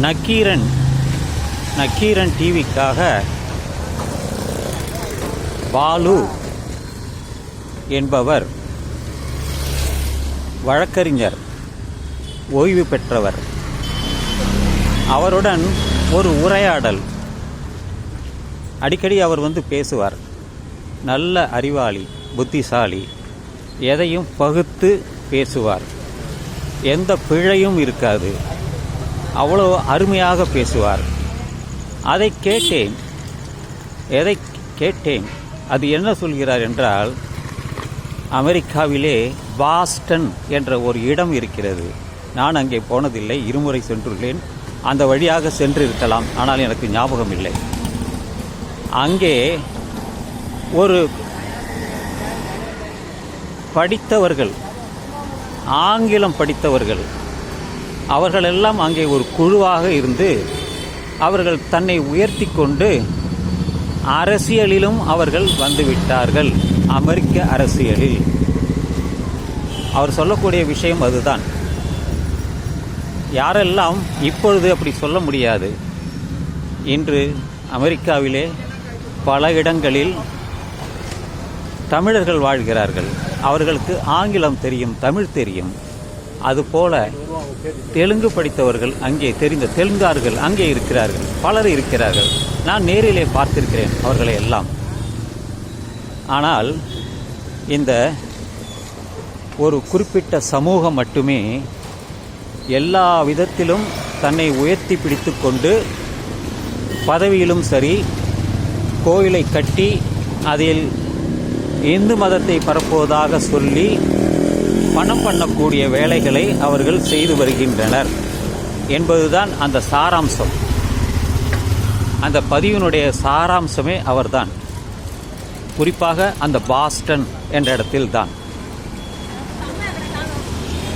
நக்கீரன் நக்கீரன் டிவிக்காக பாலு என்பவர் வழக்கறிஞர் ஓய்வு பெற்றவர். அவருடன் ஒரு உரையாடல். அடிக்கடி அவர் வந்து பேசுவார். நல்ல அறிவாளி புத்திசாலி எதையும் பகுத்து பேசுவார். எந்த பிழையும் இருக்காது. அவ்வளோ அருமையாக பேசுவார். அதை கேட்டேன். எதை கேட்டேன்? அது என்ன சொல்கிறார் என்றால் அமெரிக்காவிலே பாஸ்டன் என்ற ஒரு இடம் இருக்கிறது. நான் அங்கே போனதில்லை இருமுறை சென்றுள்ளேன். அந்த வழியாக சென்றிருக்கலாம் ஆனால் எனக்கு ஞாபகம் இல்லை. அங்கே ஒரு படித்தவர்கள் ஆங்கிலம் படித்தவர்கள் அவர்களெல்லாம் அங்கே ஒரு குழுவாக இருந்து அவர்கள் தன்னை உயர்த்தி கொண்டு அரசியலிலும் அவர்கள் வந்துவிட்டார்கள். அமெரிக்க அரசியலில். அவர் சொல்லக்கூடிய விஷயம் அதுதான். யாரெல்லாம் இப்பொழுது அப்படி சொல்ல முடியாது இன்று அமெரிக்காவிலே பல இடங்களில் தமிழர்கள் வாழ்கிறார்கள். அவர்களுக்கு ஆங்கிலம் தெரியும் தமிழ் தெரியும். அதுபோல தெலுங்கு படித்தவர்கள் அங்கே தெரிந்த தெலுங்கார்கள் அங்கே இருக்கிறார்கள். பலர் இருக்கிறார்கள். நான் நேரிலே பார்த்திருக்கிறேன் அவர்களை எல்லாம். ஆனால் இந்த ஒரு குறிப்பிட்ட சமூகம் மட்டுமே எல்லா விதத்திலும் தன்னை உயர்த்தி பிடித்து கொண்டு பதவியிலும் சரி கோயிலை கட்டி அதில் இந்து மதத்தை பரப்புவதாக சொல்லி பணம் பண்ணக்கூடிய வேலைகளை அவர்கள் செய்து வருகின்றனர் என்பதுதான் அந்த சாராம்சம். அந்த பதிவினுடைய சாராம்சமே அவர்தான். குறிப்பாக அந்த பாஸ்டன் என்ற இடத்தில்தான்.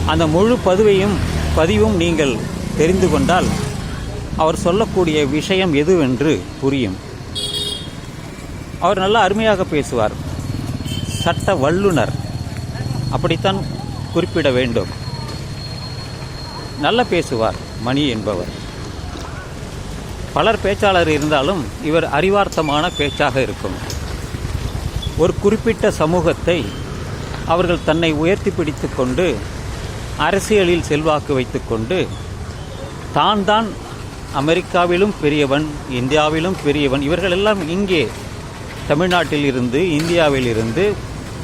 அந்த முழு பதிவையும் பதிவும் நீங்கள் தெரிந்து கொண்டால் அவர் சொல்லக்கூடிய விஷயம் எதுவென்று புரியும். அவர் நல்லா அருமையாக பேசுவார். சட்ட வல்லுனர் அப்படித்தான் குறிப்பிட வேண்டும். நல்ல பேசுவார் மணி என்பவர். பலர் பேச்சாளர் இருந்தாலும் இவர் அறிவார்த்தமான பேச்சாக இருக்கும். ஒரு குறிப்பிட்ட சமூகத்தை அவர்கள் தன்னை உயர்த்தி பிடித்து கொண்டு அரசியலில் செல்வாக்கு வைத்துக்கொண்டு தான் தான் அமெரிக்காவிலும் பெரியவன் இந்தியாவிலும் பெரியவன் இவர்கள் எல்லாம் இங்கே தமிழ்நாட்டில் இருந்து இந்தியாவில் இருந்து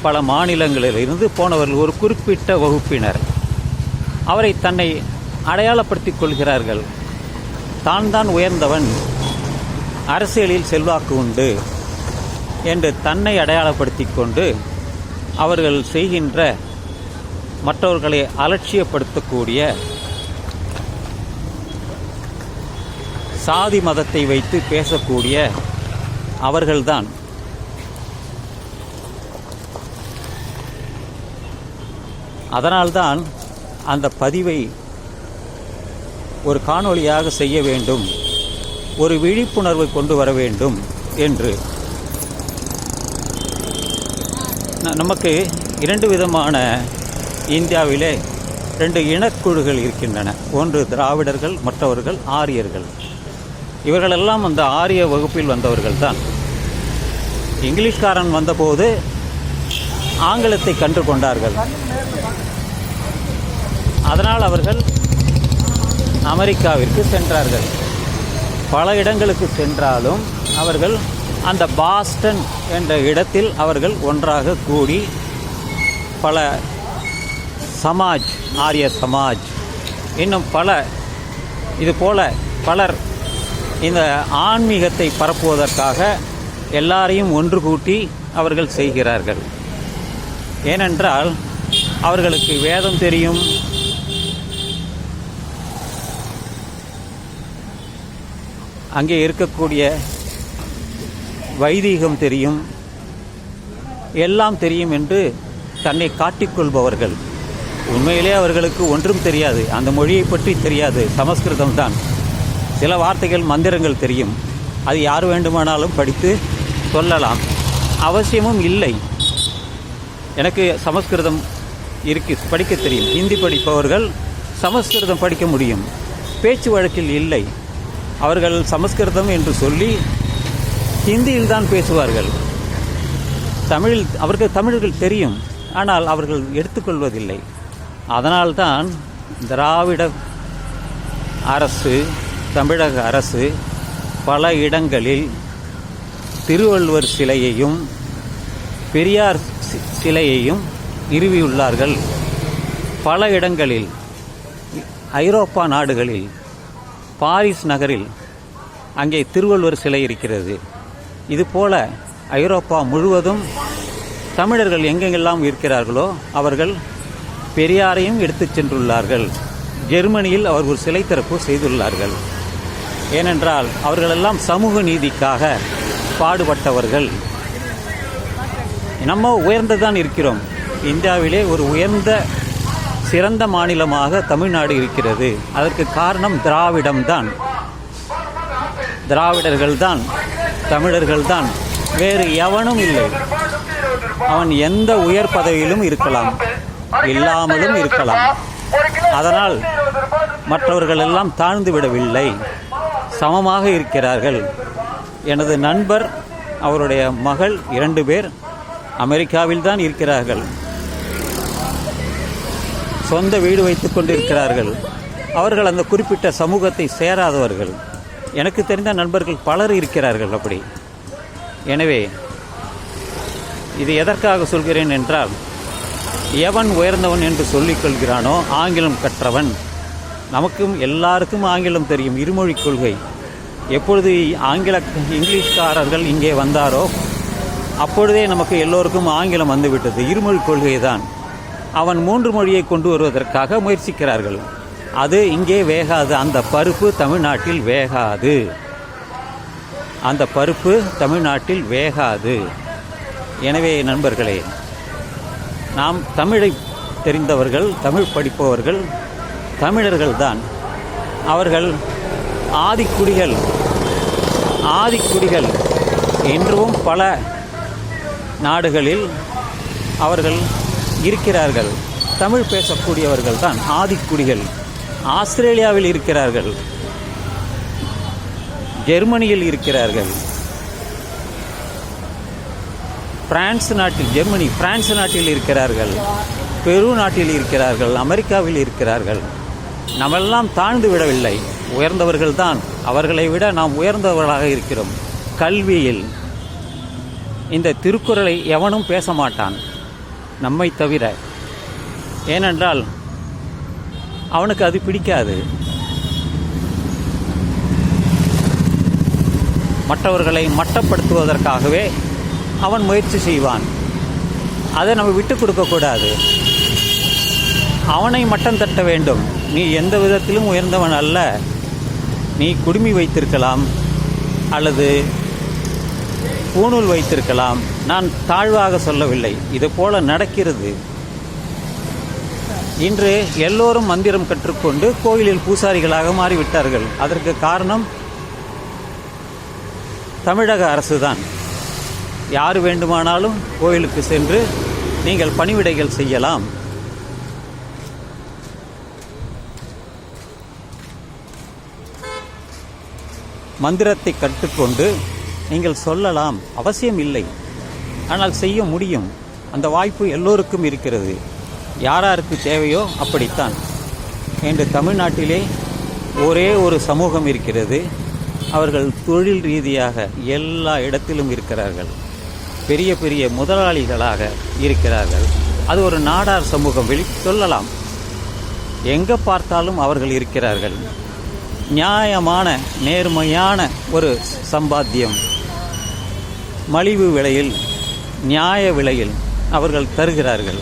பல மாநிலங்களில் இருந்து போனவர்கள் ஒரு குறிப்பிட்ட வகுப்பினர். அவரை தன்னை அடையாளப்படுத்திக் கொள்கிறார்கள். தான் தான் உயர்ந்தவன். அரசியலில் செல்வாக்கு உண்டு என்று தன்னை அடையாளப்படுத்திக் கொண்டு அவர்கள் செய்கின்ற மற்றவர்களை அலட்சியப்படுத்தக்கூடிய சாதி மதத்தை வைத்து பேசக்கூடிய அவர்கள்தான். அதனால்தான் அந்த பதிவை ஒரு காணொளியாக செய்ய வேண்டும் ஒரு விழிப்புணர்வை கொண்டு வர வேண்டும் என்று. நமக்கு இரண்டு விதமான இந்தியாவிலே ரெண்டு இனக்குழுகள் இருக்கின்றன. ஒன்று திராவிடர்கள் மற்றவர்கள் ஆரியர்கள். இவர்களெல்லாம் அந்த ஆரிய வகுப்பில் வந்தவர்கள் தான் இங்கிலீஷ்காரன் வந்தபோது ஆங்கிலத்தை கண்டு கொண்டார்கள். அதனால் அவர்கள் அமெரிக்காவிற்கு சென்றார்கள். பல இடங்களுக்கு சென்றாலும் அவர்கள் அந்த பாஸ்டன் என்ற இடத்தில் அவர்கள் ஒன்றாக கூடி பல சமாஜ் ஆரிய சமாஜ் இன்னும் பல இது போல பலர் இந்த ஆன்மீகத்தை பரப்புவதற்காக எல்லாரையும் ஒன்று கூட்டி அவர்கள் செய்கிறார்கள். ஏனென்றால் அவர்களுக்கு வேதம் தெரியும் அங்கே இருக்கக்கூடிய வைதீகம் தெரியும் எல்லாம் தெரியும் என்று தன்னை காட்டிக்கொள்பவர்கள் உண்மையிலே அவர்களுக்கு ஒன்றும் தெரியாது. அந்த மொழியை பற்றி தெரியாது. சமஸ்கிருதம் தான் சில வார்த்தைகள் மந்திரங்கள் தெரியும். அது யார் வேண்டுமானாலும் படித்து சொல்லலாம். அவசியமும் இல்லை. எனக்கு சமஸ்கிருதம் இருக்கு படிக்க தெரியும். ஹிந்தி படிப்பவர்கள் சமஸ்கிருதம் படிக்க முடியும். பேச்சு வழக்கில் இல்லை. அவர்கள் சமஸ்கிருதம் என்று சொல்லி ஹிந்தியில் தான் பேசுவார்கள். தமிழில் அவர்கள் தமிழர்கள் தெரியும் ஆனால் அவர்கள் எடுத்துக்கொள்வதில்லை. அதனால்தான் திராவிட அரசு தமிழக அரசு பல இடங்களில் திருவள்ளுவர் சிலையையும் பெரியார் சி- சிலையையும் நிறுவியுள்ளார்கள். பல இடங்களில் ஐரோப்பா நாடுகளில் பாரிஸ் நகரில் அங்கே திருவள்ளுவர் சிலை இருக்கிறது. இதுபோல ஐரோப்பா முழுவதும் தமிழர்கள் எங்கெங்கெல்லாம் இருக்கிறார்களோ அவர்கள் பெரியாரையும் எடுத்துச் சென்றுள்ளார்கள். ஜெர்மனியில் அவர் ஒரு சிலை திறப்பு செய்துள்ளார்கள். ஏனென்றால் அவர்களெல்லாம் சமூக நீதிக்காக பாடுபட்டவர்கள். நம்ம உயர்ந்து தான் இருக்கிறோம். இந்தியாவிலே ஒரு உயர்ந்த சிறந்த மாநிலமாக தமிழ்நாடு இருக்கிறது. அதற்கு காரணம் திராவிடம்தான். திராவிடர்கள்தான் தமிழர்கள்தான். வேறு எவனும் இல்லை. அவன் எந்த உயர் பதவியிலும் இருக்கலாம். இல்லாமலும் இருக்கலாம். அதனால் மற்றவர்கள் எல்லாம் தாழ்ந்து விடவில்லை. சமமாக இருக்கிறார்கள். எனது நண்பர் அவருடைய மகள் இரண்டு பேர் அமெரிக்காவில் தான் இருக்கிறார்கள். சொந்த வீடு வைத்துக் கொண்டிருக்கிறார்கள். அவர்கள் அந்த குறிப்பிட்ட சமூகத்தை சேராதவர்கள். எனக்கு தெரிந்த நண்பர்கள் பலர் இருக்கிறார்கள் அப்படி. எனவே இது எதற்காக சொல்கிறேன் என்றால் எவன் உயர்ந்தவன் என்று சொல்லிக்கொள்கிறானோ ஆங்கிலம் கற்றவன். நமக்கும் எல்லாருக்கும் ஆங்கிலம் தெரியும் இருமொழி கொள்கை. எப்பொழுது ஆங்கில இங்கிலீஷ்காரர்கள் இங்கே வந்தாரோ அப்பொழுதே நமக்கு எல்லோருக்கும் ஆங்கிலம் வந்துவிட்டது. இருமொழி கொள்கை தான் அவன் மூன்று மொழியை கொண்டு வருவதற்காக முயற்சிக்கிறார்கள். அது இங்கே வேகாது. அந்த பருப்பு தமிழ்நாட்டில் வேகாது. அந்த பருப்பு தமிழ்நாட்டில் வேகாது. எனவே நண்பர்களே நாம் தமிழை தெரிந்தவர்கள் தமிழ் படிப்பவர்கள் தமிழர்கள்தான். அவர்கள் ஆதிக்குடிகள் ஆதிக்குடிகள் இன்றும் பல நாடுகளில் அவர்கள் இருக்கிறார்கள். தமிழ் பேசக்கூடியவர்கள் தான் ஆதிக்குடிகள். ஆஸ்திரேலியாவில் இருக்கிறார்கள். ஜெர்மனியில் இருக்கிறார்கள். பிரான்ஸ் நாட்டில் ஜெர்மனி பிரான்ஸ் நாட்டில் இருக்கிறார்கள். பெரு நாட்டில் இருக்கிறார்கள். அமெரிக்காவில் இருக்கிறார்கள். நம்மெல்லாம் தாழ்ந்து விடவில்லை. உயர்ந்தவர்கள் தான் அவர்களை விட நாம் உயர்ந்தவர்களாக இருக்கிறோம். கல்வியில். இந்த திருக்குறளை எவனும் பேச மாட்டான். நம்மை தவிர. ஏனென்றால் அவனுக்கு அது பிடிக்காது. மற்றவர்களை மட்டப்படுத்துவதற்காகவே அவன் முயற்சி செய்வான். அதை நம்ம விட்டு கொடுக்கக்கூடாது அவனை மட்டம் தட்ட வேண்டும். நீ எந்த விதத்திலும் உயர்ந்தவன் அல்ல. நீ குடுமி வைத்திருக்கலாம். அல்லது பூணூல் வைத்திருக்கலாம். நான் தாழ்வாக சொல்லவில்லை. இது போல நடக்கிறது. இன்று எல்லோரும் மந்திரம் கற்றுக்கொண்டு கோயிலில் பூசாரிகளாக மாறிவிட்டார்கள். அதற்கு காரணம் தமிழக அரசுதான். யார் வேண்டுமானாலும் கோயிலுக்கு சென்று நீங்கள் பணிவிடைகள் செய்யலாம். மந்திரத்தை கற்றுக்கொண்டு நீங்கள் சொல்லலாம் அவசியம் இல்லை ஆனால் செய்ய முடியும். அந்த வாய்ப்பு எல்லோருக்கும் இருக்கிறது. யாராருக்கு தேவையோ அப்படித்தான். என்று தமிழ்நாட்டிலே ஒரே ஒரு சமூகம் இருக்கிறது. அவர்கள் தொழில் ரீதியாக எல்லா இடத்திலும் இருக்கிறார்கள். பெரிய பெரிய முதலாளிகளாக இருக்கிறார்கள். அது ஒரு நாடார் சமூகம் வெளி சொல்லலாம். எங்கே பார்த்தாலும் அவர்கள் இருக்கிறார்கள். நியாயமான நேர்மையான ஒரு சம்பாத்தியம். மலிவு விலையில் நியாய விலையில் அவர்கள் தருகிறார்கள்.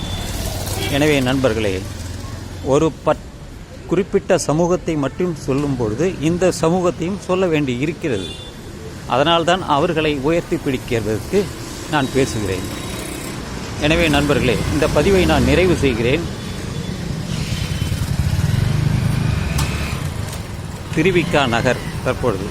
எனவே நண்பர்களே ஒரு பட் குறிப்பிட்ட சமூகத்தை மட்டும் சொல்லும் பொழுது இந்த சமூகத்தையும் சொல்ல வேண்டி இருக்கிறது. அதனால்தான் அவர்களை உயர்த்தி பிடிக்கிறதுக்கு நான் பேசுகிறேன். எனவே நண்பர்களே இந்த பதிவை நான் நிறைவு செய்கிறேன். திருவிக்கா நகர் தற்பொழுது.